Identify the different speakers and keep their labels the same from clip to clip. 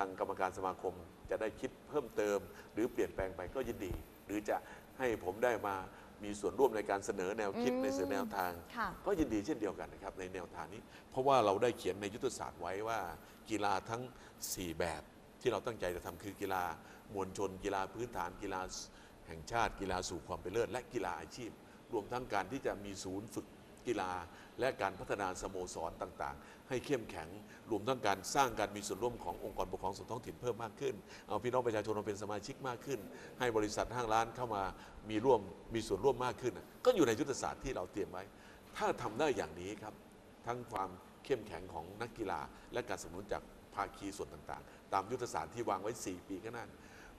Speaker 1: ทางกรรมการสมาคมจะได้คิดเพิ่มเติม หรือเปลี่ยนแปลงไปก็ยินดี หรือจะให้ผมได้มามีส่วนร่วมในการเสนอแนวคิด
Speaker 2: อืม
Speaker 1: ในเสนอแนวทาง
Speaker 2: ค่ะ
Speaker 1: ก็ยินดีเช่นเดียวกันนะครับในแนวทางนี้ เพราะว่าเราได้เขียนในยุทธศาสตร์ไว้ว่า กีฬาทั้ง 4 แบบที่เราตั้งใจจะทำคือกีฬามวลชน กีฬาพื้นฐานกีฬาแห่งชาติ กีฬาสู่ความเป็นเลิศและกีฬาอาชีพ รวมทั้งการที่จะมีศูนย์ฝึก กีฬา และการพัฒนาสโมสรต่างๆ ให้เข้มแข็งรวมทั้งการสร้างการมีส่วนร่วมขององค์กรปกครองส่วนท้องถิ่นเพิ่มมากขึ้น เอาพี่น้องประชาชนมาเป็นสมาชิกมากขึ้น ให้บริษัทห้างร้านเข้ามามีร่วมมีส่วนร่วมมากขึ้น ก็อยู่ในยุทธศาสตร์ที่เราเตรียมไว้ ถ้าทำได้อย่างนี้ครับทั้งความเข้มแข็งของนักกีฬา และการสนับสนุนจากภาคีส่วนต่างๆ ตามยุทธศาสตร์ที่วางไว้ 4 ปีข้างหน้า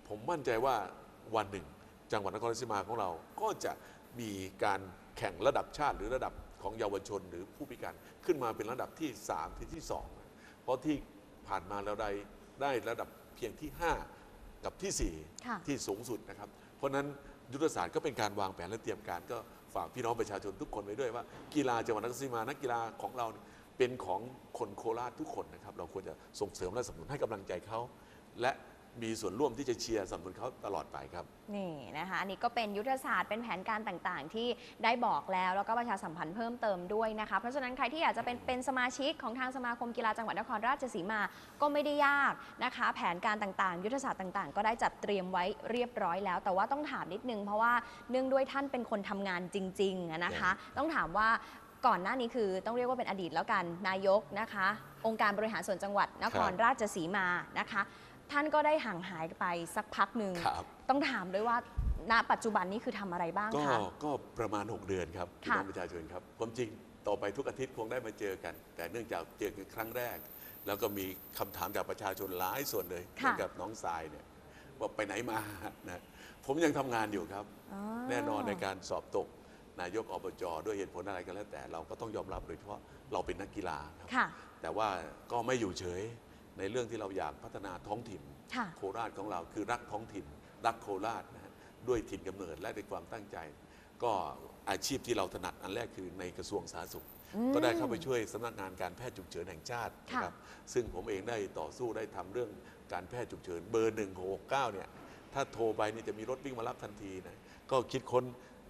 Speaker 1: ผมมั่นใจว่าวันหนึ่ง จังหวัดนครราชสีมาของเราก็จะมีการแข่งระดับชาติหรือระดับ ของเยาวชนหรือผู้พิการขึ้นมาเป็นระดับที่ 3 ที่ที่ 2 เพราะที่ผ่านมาเราได้ได้ระดับเพียงที่ 5 กับที่
Speaker 2: ค่ะ
Speaker 1: 4ที่สูงสุดนะครับ เพราะฉะนั้นยุทธศาสตร์ก็เป็นการวางแผนและเตรียมการก็ฝากพี่น้องประชาชนทุกคนไว้ด้วยว่า กีฬาจังหวัดนครราชสีมานักกีฬาของเราเนี่ยเป็นของคนโคราชทุกคนนะครับ เราควรจะส่งเสริมและสนับสนุนให้กำลังใจเขาและ มีส่วนร่วมที่จะเชียร์สนับสนุนเขาตลอดไปครับ
Speaker 2: นี่นะคะอันนี้ก็เป็นยุทธศาสตร์เป็นแผนการต่างๆ ที่ได้บอกแล้วแล้วก็ประชาสัมพันธ์เพิ่มเติมด้วยนะคะเพราะฉะนั้นใครที่อยากจะเป็นเป็นสมาชิกของทางสมาคมกีฬาจังหวัดนครราชสีมาก็ไม่ได้ยากนะคะ แผนการต่างๆ ยุทธศาสตร์ต่างๆ ก็ได้จัดเตรียมไว้เรียบร้อยแล้ว แต่ว่าต้องถามนิดนึงเพราะว่าเนื่องด้วยท่านเป็นคนทำงานจริงๆอะนะคะ ต้องถามว่าก่อนหน้านี้คือต้องเรียกว่าเป็นอดีตแล้วกันนายกนะคะ องค์การบริหารส่วนจังหวัดนครราชสีมานะคะ ท่านก็ได้ห่างหายไปสักพักหนึ่ง
Speaker 1: ครับ
Speaker 2: ต้องถามด้วยว่าณปัจจุบันนี้คือทำอะไรบ้าง
Speaker 1: ก็
Speaker 2: คะ
Speaker 1: ก็ประมาณ 6 เดือนครับพี่
Speaker 2: ค่ะ
Speaker 1: น้องประชาชนครับความจริงต่อไปทุกอาทิตย์คงได้มาเจอกัน แต่เนื่องจากเจอกันครั้งแรก แล้วก็มีคำถามจากประชาชนหลายส่วนเลยเหมือนกับน้องทรายเนี่ยว่าไปไหนมานะผมยังทำงานอยู่ครับ
Speaker 2: อ๋อ
Speaker 1: แน่นอนในการสอบตกนายกอบจด้วยเหตุผลอะไรก็แล้วแต่เราก็ต้องยอมรับโดยเฉพาะเราเป็นนักกีฬาครับ
Speaker 2: ค่ะ
Speaker 1: แต่ว่าก็ไม่อยู่เฉย ในเรื่องที่เราอยากพัฒนาท้องถิ่น
Speaker 2: ค่ะ
Speaker 1: โคราชของเราคือรักท้องถิ่น รักโคราชนะฮะด้วยถิ่นกำเนิดและด้วยความตั้งใจ ก็อาชีพที่เราถนัดอันแรกคือในกระทรวงสาธารณสุข
Speaker 2: อืม
Speaker 1: ก็ได้เข้าไปช่วยสำนักงานการแพทย์ฉุกเฉินแห่งชาติ
Speaker 2: ค่ะ
Speaker 1: นะครับซึ่งผมเองได้ต่อสู้ได้ทำเรื่องการแพทย์ฉุกเฉินเบอร์169เนี่ยถ้าโทรไปนี่จะมีรถวิ่งมารับทันทีนะก็คิดค้น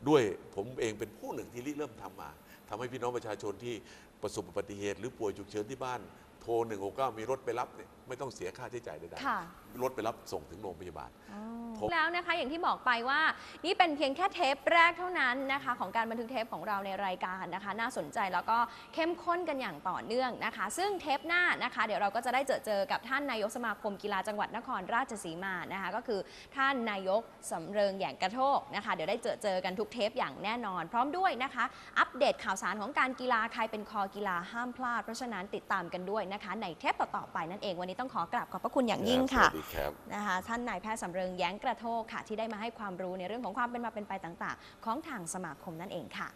Speaker 1: ด้วยผมเองเป็นผู้หนึ่งที่ริเริ่มทำมาทำให้พี่น้องประชาชนที่ประสบอุบัติเหตุ หรือป่วยฉุกเฉินที่บ้านโทร 169 มีรถไปรับเนี่ยไม่ต้องเสียค่าใช้จ่ายใด
Speaker 2: ค่ะ
Speaker 1: ๆรถไปรับส่งถึงโรงพยาบาล ผม
Speaker 2: แล้วนะคะอย่างที่บอกไปว่า นี่เป็นเพียงแค่เทปแรกเท่านั้นนะคะ ของการบันทึกเทปของเราในรายการนะคะ น่าสนใจแล้วก็เข้มข้นกันอย่างต่อเนื่องนะคะ ซึ่งเทปหน้านะคะ เดี๋ยวเราก็จะได้เจอเจอกับท่านนายกสมาคมกีฬาจังหวัดนครราชสีมานะคะ ก็คือท่านนายกสำเริงแหย่งกระโทกนะคะ เดี๋ยวได้เจอเจอกันทุกเทปอย่างแน่นอน พร้อมด้วยนะคะ อัปเดตข่าวสารของการกีฬาใครเป็นคอกีฬาห้ามพลาดเพราะฉะนั้นติดตามกันด้วยนะคะในเทปต่อๆไปนั่นเองวันนี้ต้องขอกราบขอบพระคุณอย่างยิ่งค่ะ
Speaker 1: สวัสดีครับ
Speaker 2: นะคะท่านนายแพทย์สำเริงแย้งกระโทกค่ะ ที่ได้มาให้ความรู้ในเรื่องของความเป็นมาเป็นไปต่าง ๆ ของทางสมาคมนั่นเองค่ะ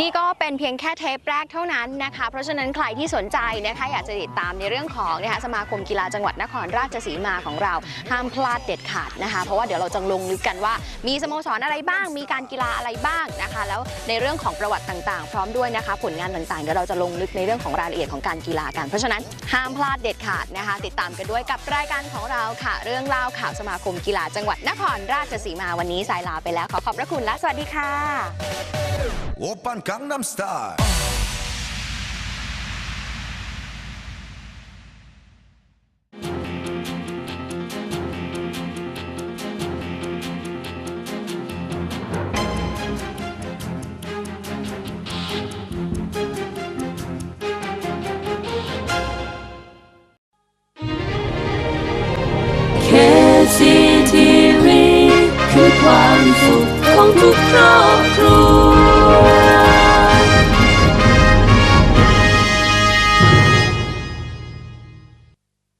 Speaker 2: นี่ก็เป็นเพียงแค่เทปแรกเท่านั้นนะคะ เพราะฉะนั้นใครที่สนใจนะคะอยากจะติดตามในเรื่องของนะคะสมาคมกีฬาจังหวัดนครราชสีมาของเรา ห้ามพลาดเด็ดขาดนะคะ เพราะว่าเดี๋ยวเราจะลงลึกกันว่า มีสโมสรอะไรบ้าง มีการกีฬาอะไรบ้างนะคะ แล้วในเรื่องของประวัติต่างๆ พร้อมด้วยนะคะ ผลงานต่างๆเดี๋ยวเราจะลงลึกในเรื่องของรายละเอียดของการกีฬากัน เพราะฉะนั้นห้ามพลาดเด็ดขาดนะคะ ติดตามกันด้วยกับรายการของเราค่ะ เรื่องเล่าข่าวสมาคมกีฬาจังหวัดนครราชสีมาวันนี้สายลาไปแล้วขอขอบพระคุณและสวัสดีค่ะ
Speaker 3: 오빤 강남스타일
Speaker 4: KCTV คือความสุขของทุกครอบครัว